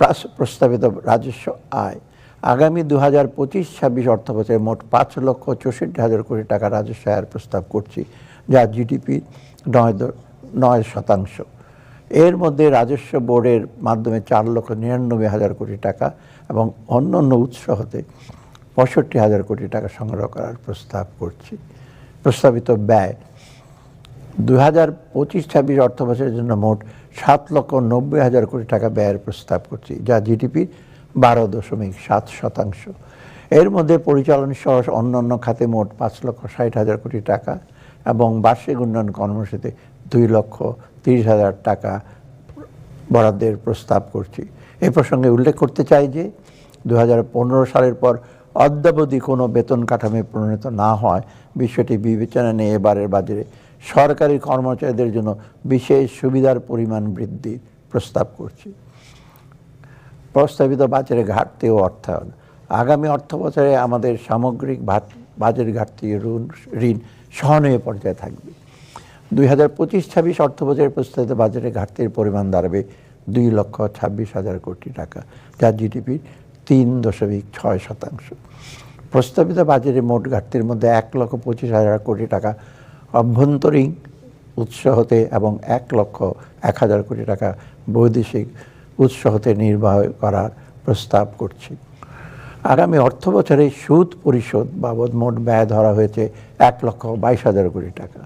প্রাস- প্রস্তাবিত রাজস্ব আয়। আগামী দু হাজার পঁচিশ ছাব্বিশ অর্থ বছরে মোট পাঁচ লক্ষ চৌষট্টি হাজার কোটি টাকা রাজস্ব আয়ের প্রস্তাব করছি, যা জিডিপি নয় নয় শতাংশ। এর মধ্যে রাজস্ব বোর্ডের মাধ্যমে চার লক্ষ নিরানব্বই হাজার কোটি টাকা এবং অন্য অন্য উৎস হতে পঁয়ষট্টি হাজার কোটি টাকা সংগ্রহ করার প্রস্তাব করছি। প্রস্তাবিত ব্যয় দুই হাজার পঁচিশ ছাব্বিশ অর্থ বছরের জন্য মোট সাত লক্ষ নব্বই হাজার কোটি টাকা ব্যয়ের প্রস্তাব করছি, যা জিডিপির বারো দশমিক সাত শতাংশ। এর মধ্যে পরিচালন সহ অন্যান্য খাতে মোট পাঁচ লক্ষ ষাট হাজার কোটি টাকা এবং বার্ষিক উন্নয়ন কর্মসূচিতে দুই লক্ষ তিরিশ হাজার টাকা বরাদ্দের প্রস্তাব করছি। এ প্রসঙ্গে উল্লেখ করতে চাই যে দু হাজার পনেরো সালের পর অদ্যাবধি কোনো বেতন কাঠামো প্রণীত না হয় বিষয়টি বিবেচনা নিয়ে এবারের বাজারে সরকারি কর্মচারীদের জন্য বিশেষ সুবিধার পরিমাণ বৃদ্ধির প্রস্তাব করছি। প্রস্তাবিত বাজারে ঘাটতি ও অর্থায়ন। আগামী অর্থ বছরে আমাদের সামগ্রিক বাজার ঘাটতি ঋণ ঋণ সহনীয় পর্যায়ে থাকবে। দুই হাজার পঁচিশ, ছাব্বিশ অর্থ বছরের প্রস্তাবিত বাজারে ঘাটতির পরিমাণ দাঁড়াবে দুই লক্ষ ছাব্বিশ হাজার কোটি টাকা, যা জিডিপির তিন দশমিক ছয় শতাংশ। প্রস্তাবিত বাজারে মোট ঘাটতির মধ্যে এক লক্ষ পঁচিশ হাজার কোটি টাকা অভ্যন্তরীণ উৎস হতে এবং এক লক্ষ এক হাজার কোটি টাকা বৈদেশিক উৎস হতে নির্বাহ করার প্রস্তাব করছি। আগামী অর্থ বছরে সুদ পরিশোধ বাবদ মোট ব্যয় ধরা হয়েছে এক লক্ষ বাইশ হাজার কোটি টাকা।